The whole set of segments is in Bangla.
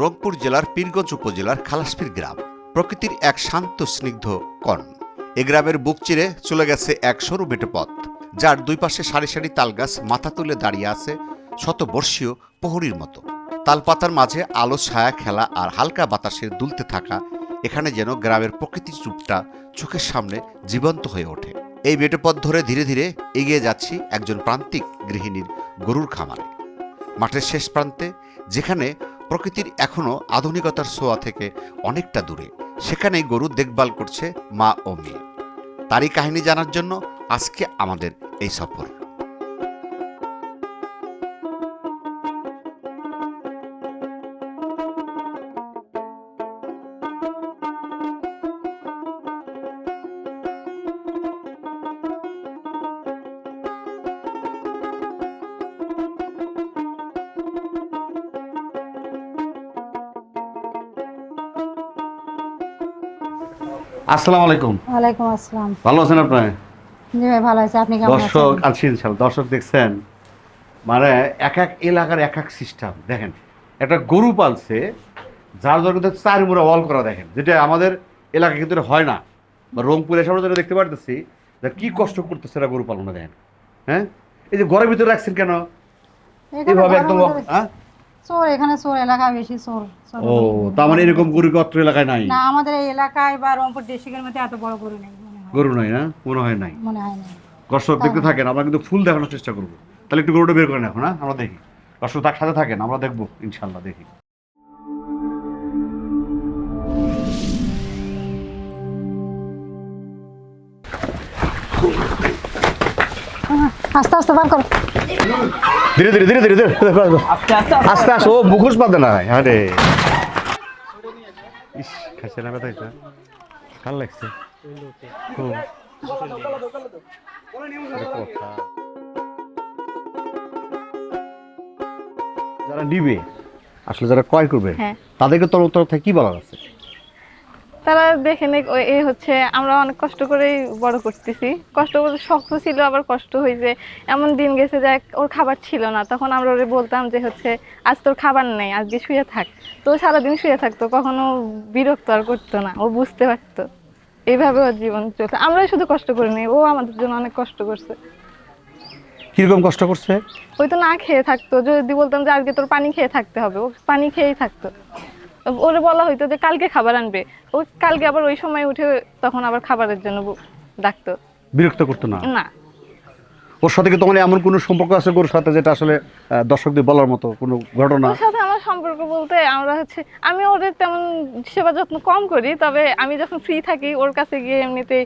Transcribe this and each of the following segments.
রংপুর জেলার পীরগঞ্জ উপজেলার খালাসপীর গ্রাম। প্রকৃতির এক শান্ত, স্নিগ্ধ কণ এ গ্রামের বুক চিরে চলে গেছে এক সরু বেটে পথ, যার দুই পাশে সারি সারি তালগাছ মাথা তুলে দাঁড়িয়ে আছে শতবর্ষীয় প্রহরীর মতো। তালপাতার মাঝে আলো, ছায়া, খেলা আর হালকা বাতাসের দুলতে থাকা এখানে যেন গ্রামের প্রকৃতির চুপটা চোখের সামনে জীবন্ত হয়ে ওঠে। এই বেটে পথ ধরে ধীরে ধীরে এগিয়ে যাচ্ছি একজন প্রান্তিক গৃহিণীর গরুর খামারে। মাঠের শেষ প্রান্তে, যেখানে প্রকৃতির এখনও আধুনিকতার ছোঁয়া থেকে অনেকটা দূরে। সেখানেই গরু দেখভাল করছে মা ও মেয়ে। তারই কাহিনী জানার জন্য আজকে আমাদের এই সফর। আসসালামু আলাইকুম। ওয়ালাইকুম আসসালাম। ভালো আছেন আপনি? জি ভাই ভালো আছে। আপনি কেমন দর্শক আছেন আছি ইনশাল্লাহ দর্শক দেখছেন? মানে এক এক এলাকার এক এক সিস্টেম। দেখেন একটা গরু পালছে যার জন্য কিন্তু চার মুড়া ওয়াল করা দেখেন। যেটা আমাদের এলাকা কিন্তু হয় না। বা রংপুর এসব যেটা দেখতে পারতেছি যে কি কষ্ট করতেছে এরা গরু পালনে দেখেন। হ্যাঁ? এই যে ঘরের ভিতরে রাখছেন কেন? এইভাবে একদম হ্যাঁ চোর এখানে চোর এলাকা বেশি চোর ও তার মানে এরকম গরু অত্র এলাকায় নাই? না আমাদের এই এলাকায় বা রংপুর ডিস্ট্রিক্টের মধ্যে এত বড় গরু নেই গরু নাই না? মনে হয় নাই। মনে হয় না দর্শক দেখতে থাকেন আমরা কিন্তু ফুল দেখানোর চেষ্টা করব। তাহলে একটু গরুটা বের করেন এখন না আমরা দেখি। দর্শক তার সাথে থাকেন আমরা দেখব ইনশাল্লাহ দেখি। আস্তে আস্তে বার করো। ধীরে ধীরে ধীরে ধীরে ধীরে আস্তে আস্তে আস্তে ও মুখোশ বাঁধে না আরে। ইস না ব্যথা হয়েছে ভালো লাগছে। খুব। যারা নিবে আসলে যারা ক্রয় করবে হ্যাঁ। তাদেরকে তোর তরফ থেকে কি বলার আছে? তারা দেখে নেক ওই এই হচ্ছে আমরা অনেক কষ্ট করেই বড় করতেছি। কষ্ট বলতে শক্ত ছিল আবার কষ্ট হয়েছে এমন দিন গেছে যে ওর খাবার ছিল না। তখন আমরা ওরে বলতাম যে হচ্ছে আজ তোর খাবার নেই আজকে শুয়ে থাক। তো সারাদিন শুয়ে থাকতো কখনো বিরক্ত আর করতো না ও বুঝতে পারতো। এইভাবে ওর জীবন চলছে। আমরাই শুধু কষ্ট করিনি ও আমাদের জন্য অনেক কষ্ট করছে। কীরকম কষ্ট করছে? ওই তো না খেয়ে থাকতো যদি বলতাম যে আজকে তোর পানি খেয়ে থাকতে হবে। ও পানি খেয়েই থাকতো। ওরে বলা হইতো যে কালকে খাবার আনবে। ও কালকে আবার ওই সময় উঠে তখন আবার খাবারের জন্য ডাকতো। বিরক্ত করতো না? না। ওর সাথে কি তোমার এমন কোনো সম্পর্ক আছে গরুর সাথে যেটা আসলে দর্শকদের বলার মতো কোনো ঘটনা? ওর সাথে আমার সম্পর্ক বলতে আমরা হচ্ছে আমি ওদের তেমন সেবা যত্ন কম করি তবে আমি যখন ফ্রি থাকি ওর কাছে গিয়ে এমনিতে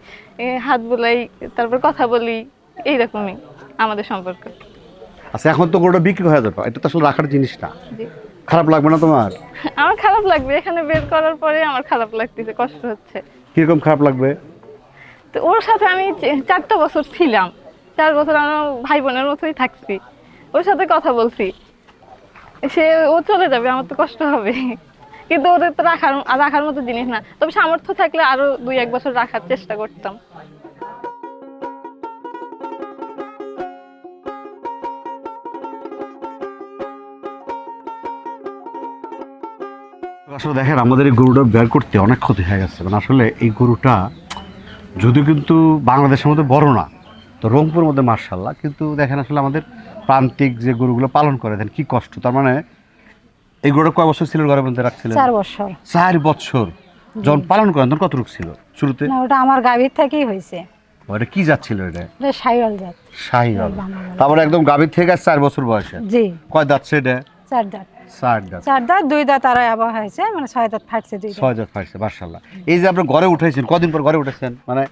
হাত বোলাই তারপর কথা বলি এইরকমই আমাদের সম্পর্ক। আচ্ছা এখন তো গরুটা বিক্রি হয়ে যাবে। এটা তো আসলে রাখার জিনিস না। জি। খারাপ লাগবে না তোমার? আমার খারাপ লাগবে এখানে বের করার পরে আমার খারাপ লাগতেছে কষ্ট হচ্ছে। কীরকম খারাপ লাগবে? তো ওর সাথে আমি চারটা বছর ছিলাম চার বছর আমরা ভাই বোনের মতোই থাকছি। ওর সাথে কথা বলছি। সে ও চলে যাবে আমার তো কষ্ট হবে। কিন্তু ওদের তো রাখার রাখার মতো জিনিস না। তবে সামর্থ্য থাকলে আরও দুই এক বছর রাখার চেষ্টা করতাম। আসলে দেখেন আমাদের এই গরুটা বের করতে অনেক ক্ষতি হয়ে গেছে। মানে আসলে এই গরুটা যদিও কিন্তু বাংলাদেশের মধ্যে বড় না তো রংপুর মধ্যে মার্শাল্লাহ কিন্তু দেখেন আসলে আমাদের প্রান্তিক যে গরুগুলো পালন করে দেন কি কষ্ট। তার মানে এই গরুটা কয় বছর ছিল ঘরের মধ্যে রাখছিলেন? চার বছর। চার বছর। যখন পালন করেন তখন কত রোগ ছিল? শুরুতে? না ওটা আমার গাভীর থেকেই হয়েছে। ওটা কি যাচ্ছিল এটা? এটা সাইওয়াল জাত। বানানো। তারপরে একদম গাভীর থেকে চার বছর বয়সে। জি। কয় দাঁত সেটা চার দাঁত। চার দাঁত। চার দাঁত দুই দাঁত আর আবার হয়েছে মানে ছয় দাঁত ফাটছে দুই ছয় দাঁত পাইছে মার্শাল্লাহ এই যে আপনি ঘরে উঠেছেন কদিন পর ঘরে উঠেছেন মানে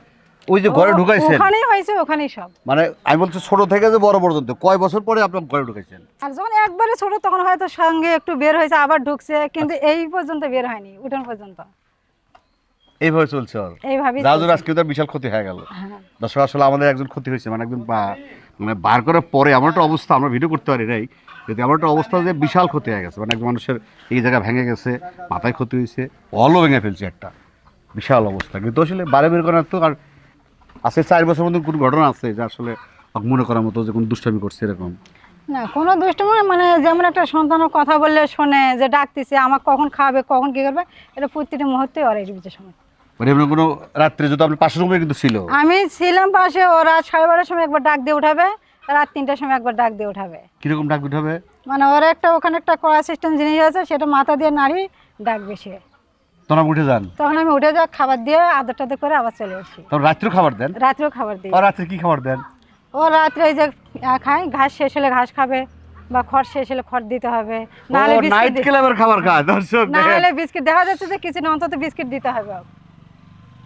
ওই যে ঘরে ঢুকাইছেন? ওখানেই হয়েছে ওখানেই সব। মানে আমি বলছি ছোট থেকে যে বড় পর্যন্ত কয় বছর পরে ঘরে ঢুকেছেন আর যখন একবারে ছোট তখন হয়তো সঙ্গে একটু বের হয়েছে আবার ঢুকছে কিন্তু এই পর্যন্ত বের হয়নি উঠোন পর্যন্ত। এইভাবে চলছে ওর এইভাবেই রাজুর আজকে তার বিশাল ক্ষতি হয়ে গেল। হ্যাঁ। দর্শক আসলে আমাদের একজন ক্ষতি হয়েছে মানে বা- মানে বার করার পরে এমন একটা অবস্থা আমরা ভিডিও করতে পারি নাই যদি এমন একটা অবস্থা যে বিশাল ক্ষতি হয়ে গেছে মানে একজন মানুষের এই জায়গা ভেঙে গেছে মাথায় ক্ষতি হয়েছে অলও ভেঙে ফেলছে একটা। বিশাল অবস্থা। কিন্তু আসলে বারে বের করার তো আর আছে চার বছর মধ্যে কোনো ঘটনা আছে যে আসলে মনে করার মতো যে কোনো দুষ্টামি করছে এরকম। না কোনো দুষ্টমি মানে যেমন একটা সন্তানের কথা বললে শোনে যে ডাকতেছে আমাকে কখন খাওয়াবে কখন কি করবে এটা প্রতিটি মুহূর্তে ওর এই সময়। মানে এমন কোনো রাত্রে যদি আপনার পাশের রুমে কিন্তু ছিল। আমি ছিলাম পাশে ওরা সাড়ে বারোটার সময় একবার ডাক দিয়ে উঠাবে রাত তিনটার সময় একবার ডাক দিয়ে উঠাবে। কীরকম ডাক দিতে মানে ওর একটা ওখানে একটা কড়া সিস্টেম জিনিস আছে সেটা মাথা দিয়ে নাড়ি ডাকবে সে। তখন উঠে যান? তখন আমি উঠে যাই খাবার দিয়ে আদর টাদর করে আবার চলে আসি। তখন রাত্রেও খাবার দেন? রাত্রেও খাবার দিই। আর রাত্রে কি খাবার দেন? ও রাত্রে এই যে খায় ঘাস শেষ হলে ঘাস খাবে বা খড় শেষ হলে খড় দিতে হবে। নাহলে বিস্কিট খাবার খায় দর্শক। বিস্কিট দেখা যাচ্ছে যে কিছু না অন্তত বিস্কিট দিতে হবে।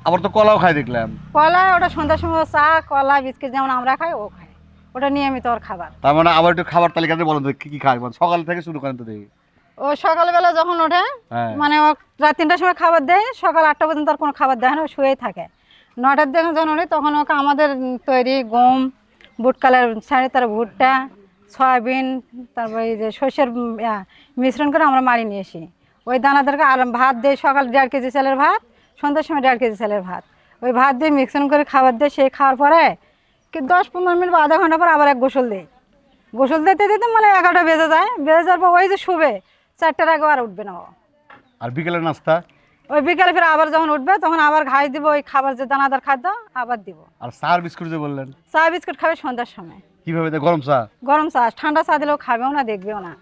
আবার তো কলাও খাই দেখলাম। কলা ওটা সন্ধ্যার সময় চা কলা বিস্কিট যেমন আমরা খাই ও খায়। ওটা নিয়মিত ওর খাবার। তার মানে আবার একটু খাবার তালিকাতে বলেন তো কি কি খায়? মানে সকাল থেকে শুরু করেন তো দেখি। ও সকালবেলা যখন ওঠে হ্যাঁ। মানে ও রাত তিনটার সময় খাবার দেয় সকাল আটটা পর্যন্ত আর কোনো খাবার দেয় না ও শুয়েই থাকে। নটার দিকে যখন ওঠে তখন ওকে আমাদের তৈরি গম বুট কালার শাড়ি তার ভুট্টা সয়াবিন তারপরে এই যে শস্যের মিশ্রণ করে আমরা মারি নিয়ে আসি। ওই দানাদেরকে আর ভাত দেয় সকাল দেড় কেজি চালের ভাত সন্ধ্যার সময় দেড় কেজি চালের ভাত। ওই ভাত দিয়ে মিশ্রণ করে খাবার দেয় সেই খাওয়ার পরে কি দশ পনেরো মিনিট বা আধা ঘণ্টা পর আবার এক গোসল দেয় গোসল দিতে দিতে মানে এগারোটা বেজে যায়। বেজে যাওয়ার পর ওই যে শুবে চারটার আগে আর উঠবে না আর বিকেলের নাস্তা? ওই বিকেলে ফিরে আবার যখন উঠবে তখন আবার ঘাস দিব ওই খাবার যে দানাদার খাদ্য আবার দিব। আর চার বিস্কুট যে বললেন? চা বিস্কুট খাবে সন্ধ্যার সময়। কীভাবে গরম চা? গরম চা। ঠান্ডা চা দিলেও খাবেও না দেখবেও না।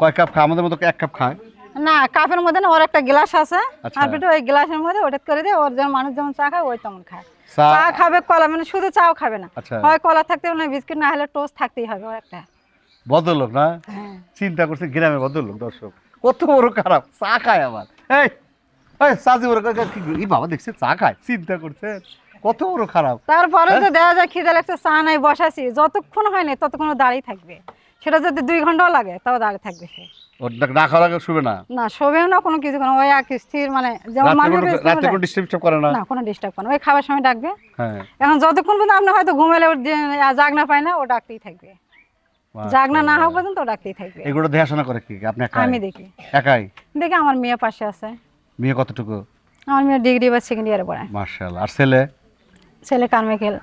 কয় কাপ খায়? আমাদের মতো এক কাপ খায়। না কাপের মধ্যে না ওর একটা গ্লাস আছে। আচ্ছা। আর ওই গ্লাসের মধ্যে ওটা করে দিয়ে ওর যেমন মানুষ যেমন চা খায় ওই তেমন খায়। চা খাবে কলা মানে শুধু চাও খাবে না। আচ্ছা। হয় কলা থাকতে হবে না বিস্কিট না হলে টোস্ট থাকতেই হবে ওর একটা। ভদ্রলোক না? হ্যাঁ। চিন্তা করছে গ্রামে ভদ্রলোক দর্শক। কত বড় খারাপ চা খায় আবার। এই এই চাচি বড় এই বাবা দেখছে চা খায় চিন্তা করছে। কত বড় খারাপ। তারপরে হ্যাঁ? তো দেখা যায় খিদে লাগছে চা নাই বসাছি যতক্ষণ হয় না ততক্ষণ দাঁড়িয়ে থাকবে। সেটা যদি দুই ঘন্টাও লাগে তাও দাঁড়িয়ে থাকবে সে। ওর না- না খাওয়া শুবে না? না শোবেও না কোনো কিছু কোনো ওই এক স্থির মানে যেমন মানুষ কোনো কোনো ডিস্টার্ব করে না? না কোনো ডিস্টার্ব করে না। ওই খাবার সময় ডাকবে। হ্যাঁ। এখন যতক্ষণ পর্যন্ত আপনি হয়তো ঘুমেলে জাগনা পায় না ও ডাকতেই থাকবে। না হওয়া পর্যন্ত ও ডাকতেই থাকবে। এগুলো দেখাশোনা করে কি? আপনি একাই? আমি দেখি। একাই? দেখি আমার মেয়ে পাশে আছে। মেয়ে কতটুকু? আমার মেয়ে ডিগ্রি বা সেকেন্ড ইয়ারে পড়ে মার্শাল আর ছেলে? ছেলে কারমেকেল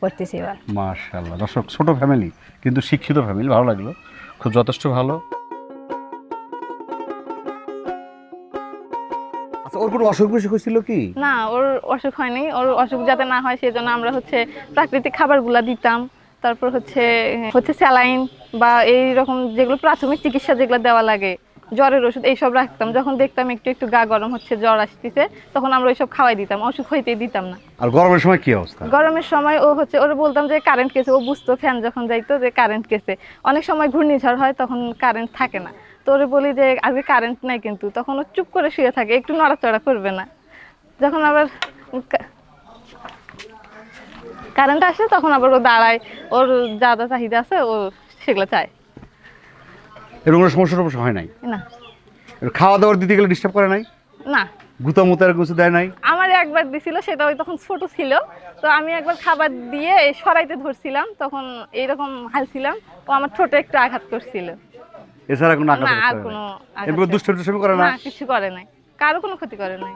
পড়তেছি এবার। মার্শাল্লাহ দর্শক ছোট ফ্যামিলি কিন্তু শিক্ষিত ফ্যামিলি ভালো লাগল। খুব যথেষ্ট ভালো। ওর কোনো অসুখ বিসুখ হয়েছিল কি? না ওর অসুখ হয়নি। ওর অসুখ যাতে না হয় সেজন্য আমরা হচ্ছে প্রাকৃতিক খাবারগুলা দিতাম। তারপর হচ্ছে হচ্ছে স্যালাইন বা এই রকম যেগুলো প্রাথমিক চিকিৎসা যেগুলো দেওয়া লাগে জ্বরের ওষুধ এইসব রাখতাম। যখন দেখতাম একটু একটু গা গরম হচ্ছে জ্বর আসতেছে তখন আমরা ওইসব খাওয়াই দিতাম। অসুখ হইতে দিতাম না। আর গরমের সময় কি অবস্থা? গরমের সময় ও হচ্ছে ওরা বলতাম যে কারেন্ট গেছে। ও বুঝতো ফ্যান যখন যাইতো যে কারেন্ট গেছে। অনেক সময় ঘূর্ণিঝড় হয় তখন কারেন্ট থাকে না। তো ওরে বলি যে আজকে কারেন্ট নাই কিন্তু তখন ও চুপ করে শুয়ে থাকে একটু নড়াচড়া করবে না। যখন আবার কারেন্ট আসে তখন আবার ও দাঁড়ায় ওর যা যা চাহিদা আছে ও সেগুলো চায়। এরকম কোনো সমস্যা টমস্যা হয় নাই? না। খাওয়া দাওয়ার দিতে গেলে ডিস্টার্ব করে নাই? না। গুতা মুতা এরকম কিছু দেয় নাই? আমার একবার দিছিল সেটা ওই তখন ছোট ছিল। তো আমি একবার খাবার দিয়ে সরাইতে ধরছিলাম তখন এইরকম হালছিলাম ও আমার ছোট একটু আঘাত করছিল। এছাড়া কোনো আঘাত আর কোনো এরপর করে- দুষ্টমি করে না? না কিছু করে নাই। কারও কোনো ক্ষতি করে নাই।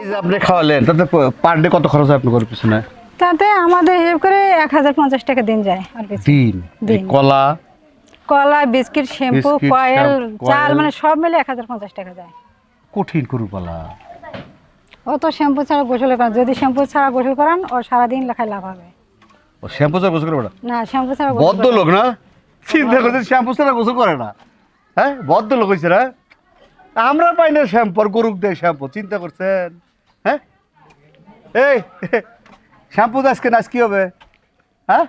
এই যে আপনি খাওয়ালেন তাতে পার ডে কত খরচ হয় আপনার পিছনে? তাতে আমাদের হিসেব করে এক হাজার পঞ্চাশ টাকা দিন যায় আর দিন? কলা? কলা বিস্কিট শ্যাম্পু কয়েল চাল মানে সব মিলে এক হাজার পঞ্চাশ টাকা যায়। কঠিন করু কলা অত শ্যাম্পু ছাড়া গোসল করান যদি শ্যাম্পু ছাড়া গোসল করান ও সারাদিন লেখায় লাভ হবে। ও শ্যাম্পু ছাড়া গোসল করে বেড়া না শ্যাম্পু ছাড়া বদ্ধ লোক না? চিন্তা করছে শ্যাম্পু ছাড়া গোসল করে না? হ্যাঁ বদ্ধ লোক হয়েছে না? আমরা পাই না শ্যাম্পু আর গরুক দেয় শ্যাম্পু চিন্তা করছেন? হ্যাঁ? এই শ্যাম্পু আজকে নাচ কি হবে? হ্যাঁ?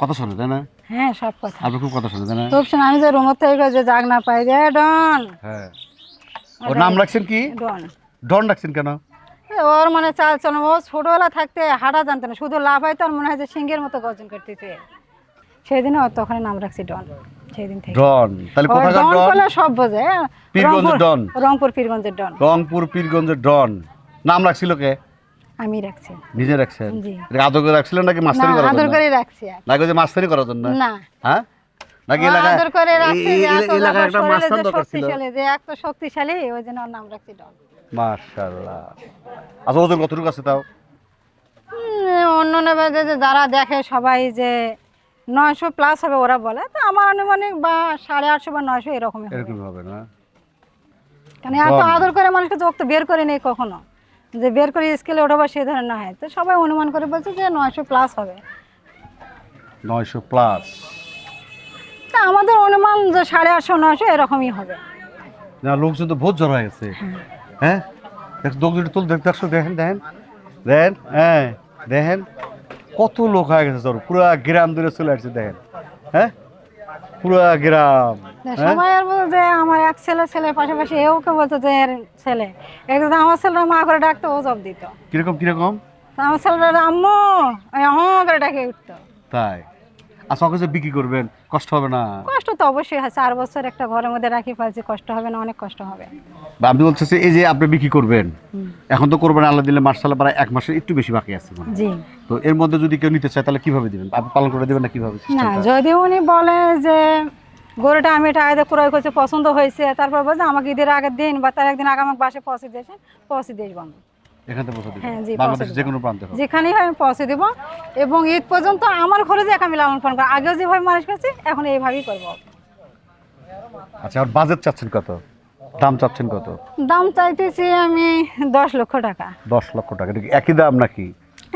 কথা শোনে তাই না? হ্যাঁ সব কথা। আপনি খুব কথা শোনে তাই না? শোনো, আমি যে রুমের থেকে যে জাগ না পাই যে ডন। হ্যাঁ। ওর নাম রাখছেন কি? ডন। ডন রাখছেন কেন? ওর মানে চাল চলন ও ছোটবেলা থাকতে হাঁটা জানতো না শুধু লাভ হয় তো মনে হয় যে সিংহের মতো গর্জন করতেছে। সেদিন ওর তখন নাম রাখছি ডন সেই থেকে। ডন? তাহলে কোথাকার ডন ডন? বলে সব বোঝে। পীরগঞ্জের ডন। রংপুর পীরগঞ্জের ডন। রংপুর পীরগঞ্জের ডন। নাম রাখছিল কে? আমি রাখছি। নিজে রাখছেন? জি। আদর করে রাখছিলেন নাকি মাস্টারি করার আদর করে রাখছি নাকি যে মাস্টারি করার জন্য? না। হ্যাঁ? নাকি ও আদর করে রাখছি এই- যে এই- এত এলাকায় ব্যাপার একটা শরীরে দরকার ছিল। শক্তিশালী যে এত শক্তিশালী ওই জন্য নাম রাখছি ডন। আচ্ছা ওজন কতটুকু আছে তাও? অন্য যে যারা দেখে সবাই যে নয়শো প্লাস হবে ওরা বলে তো আমার আনুমানিক বা সাড়ে আটশো বা নয়শো এরকমই হবে। এরকম হবে না? কারণ এত আদর করে মানুষকে চোখ তো বের করে নেই কখনো। যে বের করে স্কেলে ওঠাবার সে ধরনের না হয়। তো সবাই অনুমান করে বলছে যে নয়শো প্লাস হবে। নয়শো প্লাস তা আমাদের অনুমান যে সাড়ে আটশো নয়শো এরকমই হবে। না লোকজন তো বহুত জ্বর হয়ে গেছে। হ্যাঁ? দেখ লোকজন তুল দেখ দেখছ দেখেন দেখেন। দেখেন হ্যাঁ দেখেন। কত লোক হয়ে গেছে জ্বর পুরা গ্রাম দূরে চলে আসছে দেখেন। হ্যাঁ? পুরা গ্রাম হ্যাঁ? সবাই আর বলতো যে আমার এক ছেলে ছেলে পাশাপাশি এও কে বলতো যে এর ছেলে। একদিন আমার ছেলেরা মা করে ডাকতো ও জব দিত। কীরকম কীরকম? আমার ছেলেরা আম্মু হঁ করে ডাকে উঠতো। তাই? আর বিক্রি করবেন কষ্ট হবে না? কষ্ট তো অবশ্যই হয় চার বছর একটা ঘরের মধ্যে রাখি ফেলছি কষ্ট হবে না অনেক কষ্ট হবে। বা বলতেছে এই যে আপনি বিক্রি করবেন এখন তো করবেন আল্লাহ দিলে মার্শাল্লাহ প্রায় এক মাসের একটু বেশি বাকি আছে জি। তো এর মধ্যে যদি কেউ নিতে চায় তাহলে কীভাবে দিবেন? আপনি পালন করে দিবেন না কীভাবে না যদি উনি বলে যে গরুটা আমি এটা আগে ক্রয় করছি পছন্দ হয়েছে তারপর বলছে আমাকে ঈদের আগের দিন বা তার একদিন আগে আমাকে বাসে পৌঁছে দিয়েছেন পৌঁছে দিয়ে যাব আমি। এখান পৌঁছে হ্যাঁ, জি, বাংলাদেশের যে কোনো প্রান্তে যেখানেই হয় আমি পৌঁছে দেবো। এবং ঈদ পর্যন্ত আমার ঘরে যে আমি লালন পালন করব আগেও যেভাবে মানুষ করছি এখন এইভাবেই করব। আচ্ছা আর বাজেট চাচ্ছেন কত? দাম চাচ্ছেন কত? দাম চাইতেছি আমি দশ লক্ষ টাকা। দশ লক্ষ টাকা। একই দাম নাকি?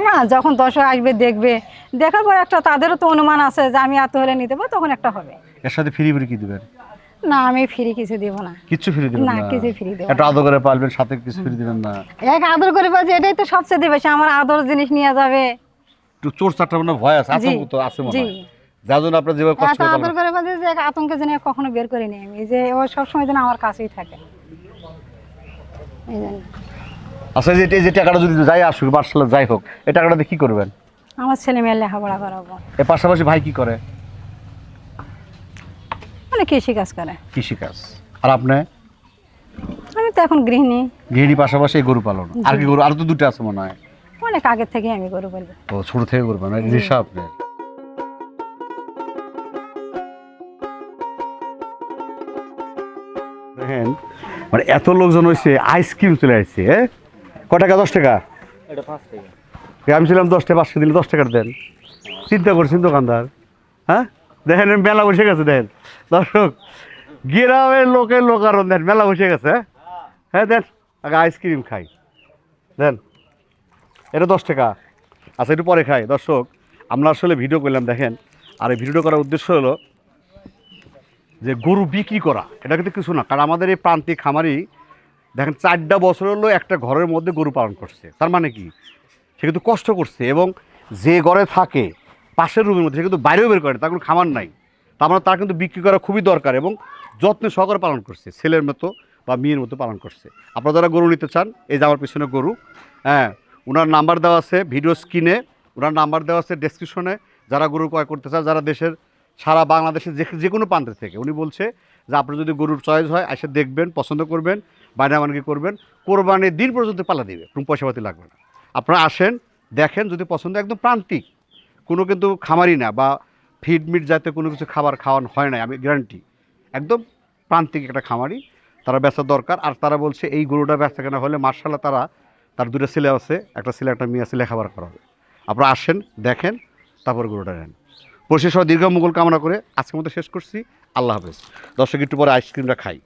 না যখন দর্শক আসবে দেখবে। দেখার পর একটা তাদেরও তো অনুমান আছে যে আমি এত হলে নিতে পারব তখন একটা হবে। এর সাথে ফ্রি ফ্রি কি দিবেন? না আমি ফ্রি কিছু দিব না। কিচ্ছু ফ্রি দিবেন না, না। কিছু দেব একটু আদর করে পালবেন সাথে কিছু ফ্রি দিবেন না। এক আদর করে এটাই তো সবচেয়ে বেশি আমার আদর জিনিস নিয়ে যাবে। একটু চোর চারটা মানে ভয় আছে আতঙ্ক তো আছে মনে। হয়। যার জন্য আপনার যেভাবে কষ্ট করে আদর করে যে আতঙ্কে কখনো বের করে নিই আমি যে ও সবসময় যেন আমার কাছেই থাকে। এই জন্য। আচ্ছা যে এই যে টাকাটা যদি যাই আসুক মার্শাল যাই হোক এই টাকাটা দিয়ে কি করবেন? আমার ছেলে মেয়ের লেখাপড়া করাবো। এর পাশাপাশি ভাই কি করে? মানে কৃষি কাজ করে। কৃষি কাজ। আর আপনি? আমি তো এখন গৃহিণী। গৃহিণী পাশাপাশি এই গরু পালন। আর কি গরু? আর তো দুটো আছে মনে হয়। অনেক আগের থেকে আমি গরু বলব ও ছোট থেকে গরু পালন। নেশা দেখেন মানে এত লোকজন হয়েছে আইসক্রিম চলে আসছে হ্যাঁ ক টাকা? দশ টাকা? আমি ছিলাম দশ টাকা পাঁচশো দিলে দশ টাকার দেন। চিন্তা করছেন দোকানদার হ্যাঁ? দেখেন, মেলা বসে গেছে, দেখেন। দর্শক, গ্রামের লোকের লোকারণ দেন মেলা বসে গেছে হ্যাঁ? হ্যাঁ দেন, আগে আইসক্রিম খাই। দেন, এটা দশ টাকা। আচ্ছা একটু পরে খাই। দর্শক, আমরা আসলে ভিডিও করলাম, দেখেন। আর এই ভিডিও করার উদ্দেশ্য হলো যে গরু বিক্রি করা। এটা কিন্তু কিছু না, কারণ আমাদের এই প্রান্তিক খামারি, দেখেন, চারটা বছর হলো একটা ঘরের মধ্যে গরু পালন করছে। তার মানে কি? সে কিন্তু কষ্ট করছে এবং যে ঘরে থাকে পাশের রুমের মধ্যে, সে কিন্তু বাইরেও বের করে তার কোনো খামার নাই। তার মানে তার কিন্তু বিক্রি করা খুবই দরকার এবং যত্নে সহকারে পালন করছে, ছেলের মতো বা মেয়ের মতো পালন করছে। আপনারা যারা গরু নিতে চান, এই যে আমার পিছনে গরু হ্যাঁ ওনার নাম্বার দেওয়া আছে ভিডিও স্ক্রিনে, ওনার নাম্বার দেওয়া আছে ডেসক্রিপশনে। যারা গরু ক্রয় করতে চান, যারা দেশের, সারা বাংলাদেশের যে যে কোনো প্রান্ত থেকে, উনি বলছে যে আপনার যদি গরুর চয়েস হয়, এসে দেখবেন, পছন্দ করবেন বায়নাবানগি করবেন, কোরবানির দিন পর্যন্ত পালা দিবে, কোনো পয়সাপাতি লাগবে না। আপনারা আসেন, দেখেন, যদি পছন্দ একদম প্রান্তিক। কোনো কিন্তু খামারি না বা ফিড মিট জাতীয় কোনো কিছু খাবার খাওয়ানো হয় না আমি গ্যারান্টি একদম প্রান্তিক একটা খামারি, তারা বেচা দরকার। আর তারা বলছে, এই গরুটা বেচা কেনা হলে মার্শাল্লাহ তারা, তার দুটো ছেলে আছে, একটা ছেলে, একটা মেয়ে আছে করা হবে। আপনারা আসেন, দেখেন, তারপর গরুটা নেন। পরিশেষ দীর্ঘ মঙ্গল কামনা করে আজকের মতো শেষ করছি। আল্লাহ হাফেজ। দর্শক, একটু পরে আইসক্রিমটা খাই।